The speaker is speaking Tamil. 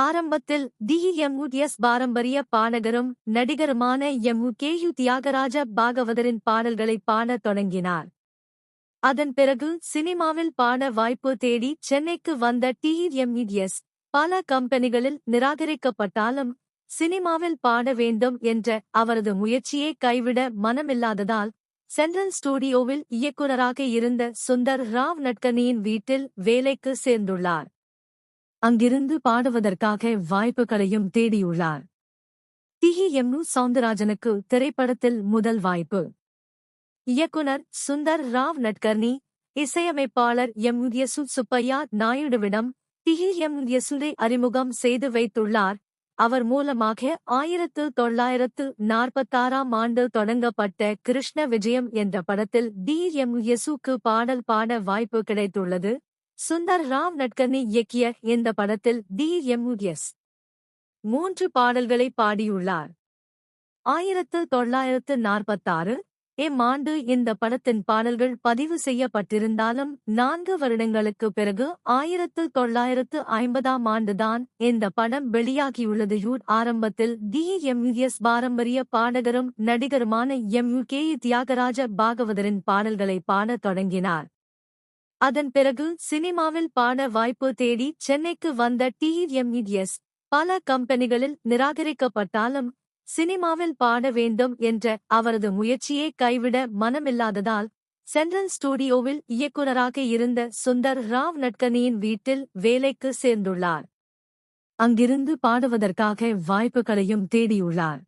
ஆரம்பத்தில் டிஎம்யுஎஸ் பாரம்பரிய பாடகரும் நடிகருமான எம் கே யு தியாகராஜ பாகவதரின் பாடல்களை பாடத் தொடங்கினார். அதன் பிறகு சினிமாவில் பாட வாய்ப்பு தேடி சென்னைக்கு வந்த டிஎம்இஎஸ் பல கம்பெனிகளில் நிராகரிக்கப்பட்டாலும் சினிமாவில் பாட வேண்டும் என்ற அவரது முயற்சியை கைவிட மனமில்லாததால் சென்ட்ரல் ஸ்டுடியோவில் இயக்குநராக இருந்த சுந்தர் ராவ் நட்கனியின் வீட்டில் வேலைக்கு சேர்ந்துள்ளார். அங்கிருந்து பாடுவதற்காக வாய்ப்புகளையும் தேடியுள்ளார். டிஎம்னு சவுந்தரராஜனுக்கு திரைப்படத்தில் முதல் வாய்ப்பு. இயக்குனர் சுந்தர் ராவ் நட்கர்னி இசையமைப்பாளர் எம் யசு சுப்பையா நாயுடுவிடம் திஹி எம் யசுரை அறிமுகம் செய்து வைத்துள்ளார். அவர் மூலமாக ஆயிரத்து தொள்ளாயிரத்து நாற்பத்தாறாம் ஆண்டு தொடங்கப்பட்ட கிருஷ்ண விஜயம் என்ற படத்தில் டி எம் யசுக்கு பாடல் பாட வாய்ப்பு கிடைத்துள்ளது. சுந்தர் ராம் நட்கர்னி இயக்கிய இந்த படத்தில் டிஎம்எஸ் மூன்று பாடல்களை பாடியுள்ளார். ஆயிரத்து தொள்ளாயிரத்து நாற்பத்தாறு எம் ஆண்டு இந்த படத்தின் பாடல்கள் பதிவு செய்யப்பட்டிருந்தாலும் நான்கு வருடங்களுக்கு பிறகு ஆயிரத்து தொள்ளாயிரத்து ஐம்பதாம் ஆண்டுதான் இந்த படம் வெளியாகியுள்ளது. யூட் ஆரம்பத்தில் டிஎம்யுஎஸ் பாரம்பரிய பாடகரும் நடிகருமான எம் யு கே தியாகராஜ பாகவதரின் பாடல்களை பாடத் தொடங்கினார். அதன் பிறகு சினிமாவில் பாட வாய்ப்பு தேடி சென்னைக்கு வந்த டிஎம்இஎஸ் பல கம்பெனிகளில் நிராகரிக்கப்பட்டாலும் சினிமாவில் பாட வேண்டும் என்ற அவரது முயற்சியை கைவிட மனமில்லாததால் சென்ட்ரல் ஸ்டுடியோவில் இயக்குநராக இருந்த சுந்தர் ராவ் நட்கனியின் வீட்டில் வேலைக்கு சேர்ந்துள்ளார். அங்கிருந்து பாடுவதற்காக வாய்ப்புகளையும் தேடியுள்ளார்.